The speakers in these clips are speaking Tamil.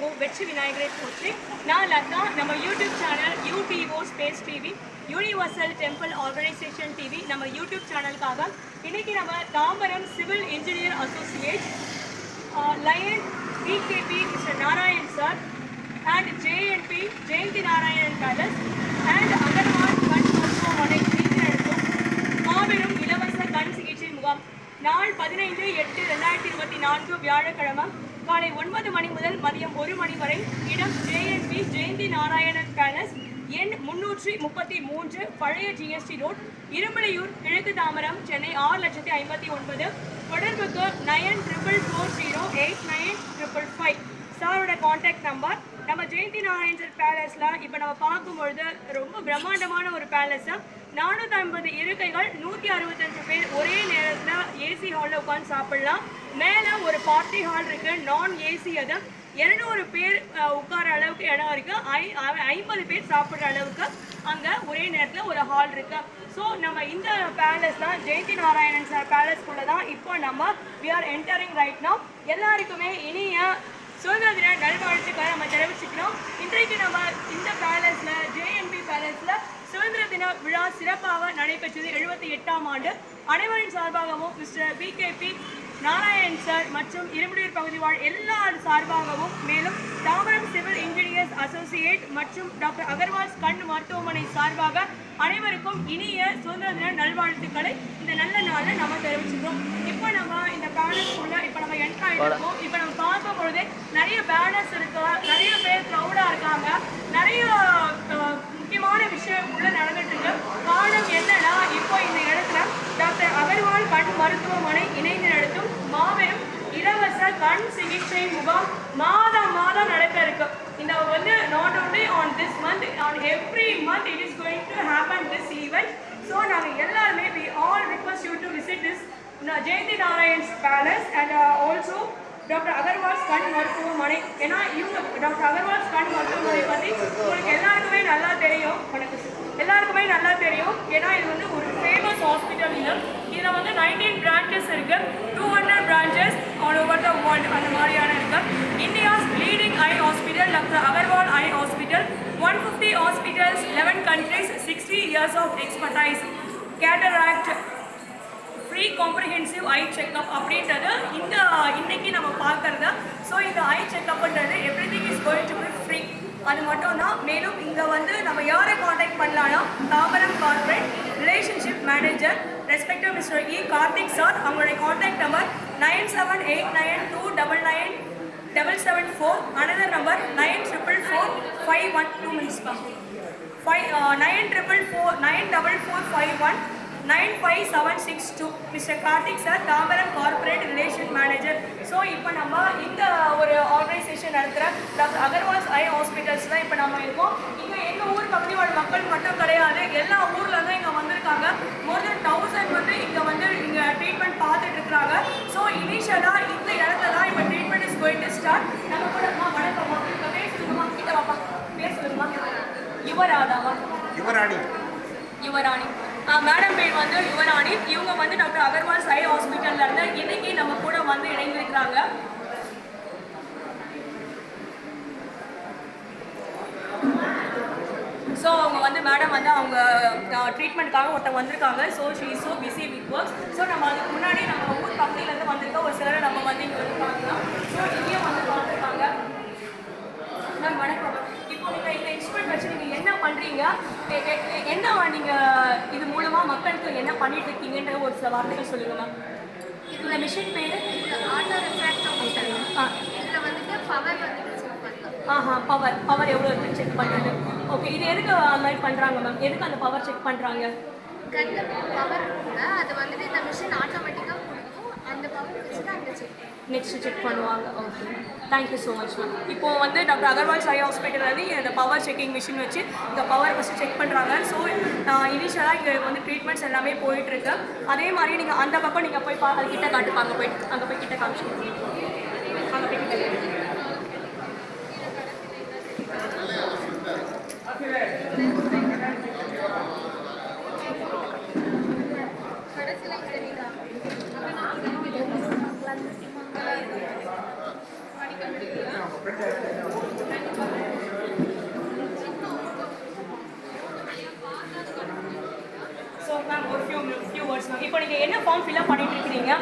ஓ வெற்றி விநாயகரை போற்றி நான் லதா நம்ம YouTube channel UTO space TV universal temple organisation TV நம்ம யூடியூப் சேனலுக்காக இன்னைக்கு நம்ம Tambaram civil engineer associate lion PKB mister Narayan sir and JNP Jayanthi Narayanan palace and Agarwal கண் மருத்துவமனை நடத்தும் மாபெரும் இலவச கண் சிகிச்சை முகாம். நாள் பதினைந்து எட்டு ரெண்டாயிரத்தி இருபத்தி நான்கு வியாழக்கிழமை. காலை ஒன்பது மணி முதல் மதியம் ஒரு மணி வரை இடம் ஜேஎன்பி ஜெயந்தி நாராயணன் பேலஸ் எண் முன்னூற்றி முப்பத்தி மூன்று பழைய ஜிஎஸ்டி ரோட் இருமலையூர் கிழக்கு தாமரம் சென்னை ஆறு லட்சத்தி ஐம்பத்தி ஒன்பது தொடர்புக்கு nine triple four zero eight nine triple five. சாரோட காண்டாக்ட் நம்பர் நம்ம ஜெயந்தி நாராயணன் பேலஸில் இப்போ நம்ம பார்க்கும்பொழுது ரொம்ப பிரம்மாண்டமான ஒரு பேலஸு நானூற்றி ஐம்பது இருக்கைகள் நூற்றி அறுபத்தஞ்சு பேர் ஒரே நேரத்தில் ஏசி ஹாலில் உட்காந்து சாப்பிடலாம். மேலே ஒரு பார்ட்டி ஹால் இருக்குது நான் ஏசி அது. இரநூறு பேர் உட்கார அளவுக்கு இடம் இருக்குது ஐ ஐம்பது பேர் சாப்பிட்ற அளவுக்கு அங்கே ஒரே நேரத்தில் ஒரு ஹால் இருக்குது ஸோ நம்ம இந்த பேலஸ் தான் ஜெயந்தி நாராயணன் சார் பேலஸ்குள்ளே தான் இப்போ நம்ம வி ஆர் என்டரிங் ரைட் எல்லாருக்குமே இனிய சுதந்திர தின நல்வாழ்த்துக்களை நம்ம தெரிவிச்சுக்கிறோம். இன்றைக்கு நம்ம இந்த பேலஸ்ல ஜேஎன்பி பேலஸ்ல சுதந்திர தின விழா சிறப்பாக நடைபெற்றது எழுபத்தி எட்டாம் ஆண்டு. அனைவரின் சார்பாகவும் மிஸ்டர் பி நாராயண் சார் மற்றும் இருமுடியூர் பகுதி வாழ் எல்லார் சார்பாகவும் மேலும் தாம்பரம் சிவில் இன்ஜினியர்ஸ் அசோசியேட் மற்றும் டாக்டர் அகர்வால்ஸ் கண் மருத்துவமனை சார்பாக அனைவருக்கும் இனிய சுதந்திர தின நல்வாழ்த்துக்களை இந்த நல்ல நாளில் நம்ம தெரிவிச்சுக்கிறோம். இப்போ நம்ம இந்த பேனர்ஸ்குள்ள இப்போ நம்ம என்ட்ரு ஆகிருக்கோம் இப்போ நம்ம பார்க்கும் பொழுதே நிறைய பேனர்ஸ் இருக்கு நிறைய பேர் க்ரௌடாக இருக்காங்க. நிறைய அஹ், முக்கியமான விஷயம் உள்ள நடந்துட்டு இருக்கு காரணம் என்னன்னா இப்போ இந்த இடத்துல டாக்டர் அகர்வால் கண் மருத்துவமனை இணைந்து நடத்தும் மாபெரும் இலவச கண் சிகிச்சை முகாம் மாதம் மாதம் நடக்க இருக்கு. இந்த வந்து not only on this month on every month it is going to happen this event so நாங்கள் எல்லாருமே we all request you to visit this Jayanthi Narayan's palace and also doctor Agarwal's கண் மருத்துவமனை ஏன்னா இவங்க டாக்டர் அகர்வால்ஸ் கண் மருத்துவமனை பற்றி உங்களுக்கு எல்லாருக்குமே நல்லா தெரியும். சார் எல்லாருக்குமே நல்லா தெரியும். ஏன்னா இது வந்து ஒரு ஃபேமஸ் ஹாஸ்பிட்டல் இது இதில் வந்து நைன்டீன் பிரான்ச்சஸ் இருக்குது two hundred branches all over the world அந்த மாதிரியான இருக்குது India's leading eye hospital doctor Agarwal eye hospital one fifty hospitals eleven countries sixty years of expertise cataract free comprehensive eye checkup அப்படின்றது இந்த இன்னைக்கு நம்ம பார்க்கறது. ஸோ இந்த eye செக்அப்ன்றது every thing is going to be free அது மட்டும் தான். மேலும் இங்கே வந்து நம்ம யாரை காண்டாக்ட் பண்ணலாம்னா Tambaram corporate mister E Karthik sir அவங்களுடைய contact number nine seven eight nine two double nine double seven four another number nine triple four five one two minutes five nine triple four nine double four five one nine five seven six two mister Karthik sir Tambaram corporate relation manager so இப்போ நம்ம இந்த ஒரு ஆர்கனைசேஷன் நடத்துகிற டாக்டர் அகர்வால்ஸ் ஐ ஹாஸ்பிட்டல்ஸ் தான் இப்போ நம்ம இருக்கோம். இங்கே எங்கள் ஊர் பகுதியோட மக்கள் மட்டும் கிடையாது. எல்லா ஊர்லேருந்தும் இங்கே வந்திருக்காங்க. மோர் தென் டவுன் வந்து இங்கே வந்து இங்கே ட்ரீட்மெண்ட் பார்த்துட்டு இருக்கிறாங்க ஸோ இனிஷியலாக இந்த இடத்துல தான் இப்போ treatment is going to start நம்ம கூட அம்மா வணக்கம்மா இப்போ பேசுங்கம்மா கிட்ட வாப்பா பேசுங்கம்மா யுவராதாவா யுவராணி. யுவராணி. மேடம் பேர் வந்து யுவராணி. இவங்க வந்து டாக்டர் அகர்வால் சை ஹாஸ்பிட்டல்ல இருந்து இன்னைக்கு நம்ம கூட வந்து இணைந்திருக்கிறாங்க. ஸோ அவங்க வந்து மேடம் வந்து அவங்க ட்ரீட்மெண்ட்காக ஒருத்தவங்க வந்திருக்காங்க. So she is so busy with work so நம்ம அதுக்கு முன்னாடி நம்ம ஊர் பகுதியிலேருந்து வந்திருக்க ஒரு சிலரை நம்ம வந்து இங்கே வந்து பார்க்கலாம் ஸோ இங்கேயும் வந்து பார்த்துருக்காங்க மேம் வணக்கம் இப்போ நீங்கள் இந்த இன்ஸ்ட்ருமெண்ட் வச்சு நீங்கள் என்ன பண்ணுறீங்க என்ன நீங்கள் இது மூலமாக மக்களுக்கு என்ன பண்ணிட்டு இருக்கீங்கன்ற ஒரு சில வார்த்தைகள் சொல்லுங்க மேம் இந்த மிஷின் பேர் ஆட்டோ ஆ. இதில் வந்துட்டு பவர் வந்துட்டு ஆஹா பவர் பவர் எவ்வளோ இருக்குன்னு செக் பண்ணுறது ஓகே இது எதுக்கு அந்த மாதிரி பண்ணுறாங்க மேம் எதுக்கு அந்த பவர் செக் பண்ணுறாங்க கண்ணில் பவர் இருக்குங்க அது வந்துட்டு இந்த மிஷின் ஆட்டோமேட்டிக்காக கொடுக்கும். அந்த பவர் வச்சு தான் அந்த செக் நெக்ஸ்ட் செக் பண்ணுவாங்க. Okay thank you so much ma'am இப்போ வந்து டாக்டர் அகர்வால் சாய் ஹாஸ்பிட்டல் வந்து இந்த பவர் செக்கிங் மிஷின் வச்சு இந்த பவர் ஃபஸ்ட்டு செக் பண்ணுறாங்க ஸோ இனிஷியலாக இங்கே வந்து ட்ரீட்மெண்ட்ஸ் எல்லாமே போயிட்டுருக்கு அதே மாதிரி நீங்கள் அந்த பக்கம் நீங்கள் போய் பா அது கிட்ட காட்டுப்பாங்க போய் அங்கே போய் கிட்ட காமிச்சு அங்கே போய் கிட்ட காட்டு. கடைசியில் தெரியுதா படிக்க முடியல ஸோ மேம் ஒரு ஃபியூ ஃபியூ வேர்ட்ஸ் மேம் இப்போ நீங்கள் என்ன ஃபார்ம் ஃபில்அப் பண்ணிட்டு இருக்கிறீங்க.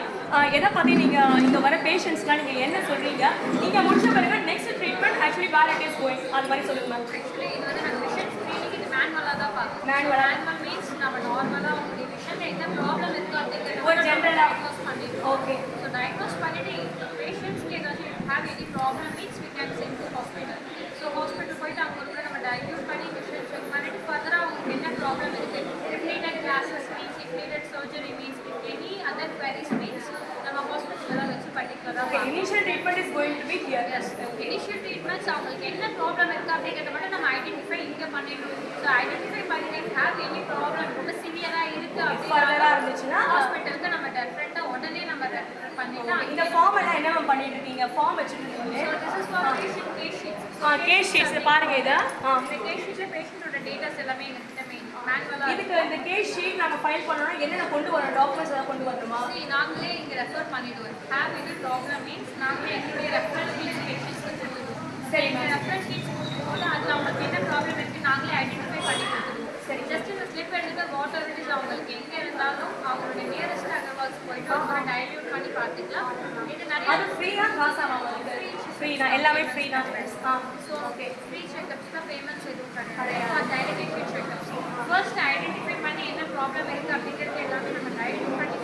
எதை பற்றி நீங்கள் இங்கே வர பேஷண்ட்ஸ்லாம் நீங்கள் என்ன சொல்கிறீங்க நீங்கள் முடிச்ச பிறகு next treatment actually where it is going அது மாதிரி சொல்லுங்கள் மேம் ஆக்சுவலி இது வந்து நாங்கள் விஷன் ஸ்க்ரீனிங் இது மேனுவலாக தான் பார்க்கணும்? மேனுவல் மீன்ஸ் நம்ம நார்மலாக உங்களுடைய விஷனில் என்ன ப்ராப்ளம் இருக்குது அப்படிங்கிறத ஒரு ஆ? டயக்னோஸ் பண்ணிடுவோம் ஓகே ஸோ டயக்னோஸ் பண்ணிட்டு பேஷண்ட்ஸ்க்கு ஏதாச்சும் have any problem means we can send to hospital so hospital போயிட்டு அவங்க கூட நம்ம டயக்னோஸ் பண்ணி விஷன் செக் பண்ணிட்டு ஃபர்தராக அவங்களுக்கு என்ன ப்ராப்ளம் இருக்குது if needed glasses means if needed surgery means other queries means நம்ம ஹாஸ்பிட்டலில் வச்சு பண்ணிக்கலாம் initial treatment is going to be here initial treatments அவங்களுக்கு என்ன ப்ராப்ளம் இருக்குது அப்படிங்கிறத மட்டும் நம்ம ஐடென்டிஃபை இங்கே பண்ணிடணும் ஸோ ஐடென்டிஃபை பண்ணி ஹேவ் எனி ப்ராப்ளம் ரொம்ப சிவியராக இருக்குது ஃபர்தராக இருந்துச்சுன்னா ஹாஸ்பிட்டலுக்கு நம்ம டெஃபரெண்ட்டாக உடனே நம்ம ரெஃபர் பண்ணிடலாம். இந்த ஃபார்ம் எல்லாம் என்ன மேம் பண்ணிட்டு இருக்கீங்க ஃபார்ம் வச்சுருக்கீங்க so this is for patient sheets case sheets பாருங்க இதை. ஆ இந்த கேஸ் ஷீட்டில் பேஷண்ட்டோட டேட்டாஸ் எல்லாமே எங்ககிட்ட இதுக்கு இந்த கேஸ் ஷீட் நாங்கள் ஃபைல் பண்ணோம்னா என்னென்ன கொண்டு வரோம்? டாக்குமெண்ட்ஸ் எல்லாம் கொண்டு வரணுமா? நாங்களே இங்கே ரெஃபர் பண்ணிடுவோம். ஹேவ் எனி ப்ராப்ளம் மீன்ஸ் நாங்களே எங்களுடைய ரெஃபரன்ஸ் பேஷண்ட்ஸ்க்கு கொடுத்துருவோம். சரி ரெஃபரன்ஸ் ஷீட்ஸ் கொடுக்கும்போது அதில் அவங்களுக்கு என்ன ப்ராப்ளம் இருக்குது நாங்களே ஐடென்டிஃபை பண்ணி கொடுத்துருவோம். சரி. ஜஸ்ட் இந்த ஸ்லிப் எடுத்து வாட்டர் இஸ் அவங்களுக்கு எங்கே இருந்தாலும் அவங்களுடைய நியரஸ்ட் அகர்வால்ஸ் போயிட்டு அவங்க டைல்யூட் பண்ணி பார்த்துக்கலாம். இது நிறைய அது ஃப்ரீயா காசா மேம் ஃப்ரீ தான் எல்லாமே ஃப்ரீ தான் ஃப்ரெண்ட்ஸ் ஆ ஸோ ஓகே ஃப்ரீ செக்கப்ஸ் தான் பேமெண்ட்ஸ் ஃபர்ஸ்ட் ஐடென்டிஃபை பண்ணி என்ன ப்ராப்ளம் இருக்குது அப்படிங்கிறது எல்லாமே நம்ம கைட் பண்ணி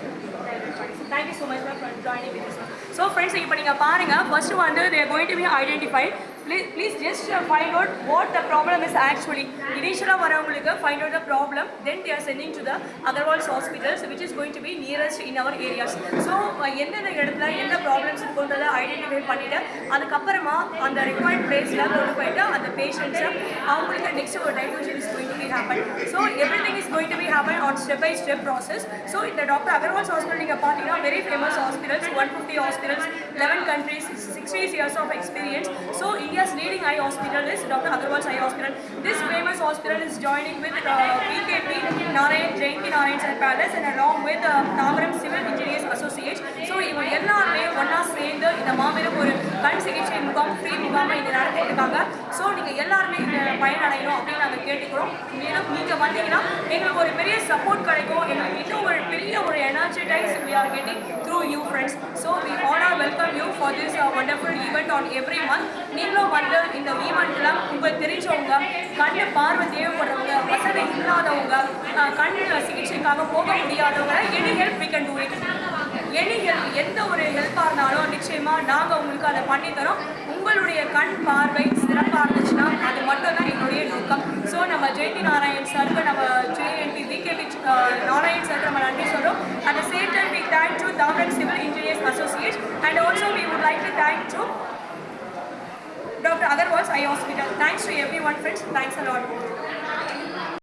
thank you so much ma'am for joining with so friends இப்போ நீங்கள் பாருங்கள் ஃபர்ஸ்ட் வந்து there going to be identify please please just find out what the problem is actually இனிஷியலாக வரவங்களுக்கு find out the problem then they are to to the Agarwal's hospitals which is going to be nearest in our areas so எந்தெந்த இடத்துல எந்த ப்ராப்ளம்ஸ் இருக்குன்றதை ஐடென்டிஃபை பண்ணிவிட்டு அதுக்கப்புறமா அந்த ரெக்வயர்ட் பிளேஸில் கொண்டு போயிட்டு அந்த பேஷண்ட்ஸை அவங்களுக்கு நெக்ஸ்ட் ஒரு diagnosis is going to be happen so every thing is going to be happen on step by step process so இந்த டாக்டர் அகர்வால்ஸ் ஹாஸ்பிட்டல் நீங்கள் பார்த்தீங்கன்னா very famous hospitals one fifty hospitals eleven countries sixty years of experience so India's leading eye hospital is doctor Agarwal's eye hospital this famous hospital is joining with PKP, Narayan Jayanthi Narayan Palace palace along with uh, with Tamaram civil Engineers associates so இவங்க எல்லாருமே ஒன்றா சேர்ந்து இந்த மாபெரும் ஒரு கண் சிகிச்சை முகாம் ஃப்ரீ முகாமை இங்கே நடத்திட்டு இருக்காங்க ஸோ நீங்கள் எல்லாருமே இந்த பயனடையணும் அப்படின்னு கேட்டுக்கிறோம். மேலும் நீங்கள் வந்தீங்கன்னா எங்களுக்கு ஒரு பெரிய சப்போர்ட் கிடைக்கும். எங்களுக்கு இன்னும் ஒரு பெரிய ஒரு energize we are getting through you friends so we all are welcome you for this uh, wonderful event on every நீங்களும் வந்து இந்த ஈவெண்ட்டில் உங்களுக்கு தெரிஞ்சவங்க கண்ணு பார்வை தேவைப்படுற இல்லாதவங்க கண் சிகிச்சைக்காக போக முடியாதவங்க any help we can do it any help எந்த ஒரு ஹெல்ப்பாக இருந்தாலும் நிச்சயமாக நாங்கள் உங்களுக்கு அதை பண்ணித்தரோம் உங்களுடைய கண் பார்வை சிறப்பாக இருந்துச்சுன்னா அது மட்டும்தான் என்னுடைய நோக்கம். ஸோ நம்ம ஜெயந்தி நாராயண் சாருக்கு நம்ம ஜேஎன்பி விகேபி நாராயண் சாருக்கு நம்ம நன்றி சொல்கிறோம் at the same time we thank to Tambaram civil engineers associate and also we would like to thank to doctor Agarwal's eye hospital thanks to every one friends thanks a lot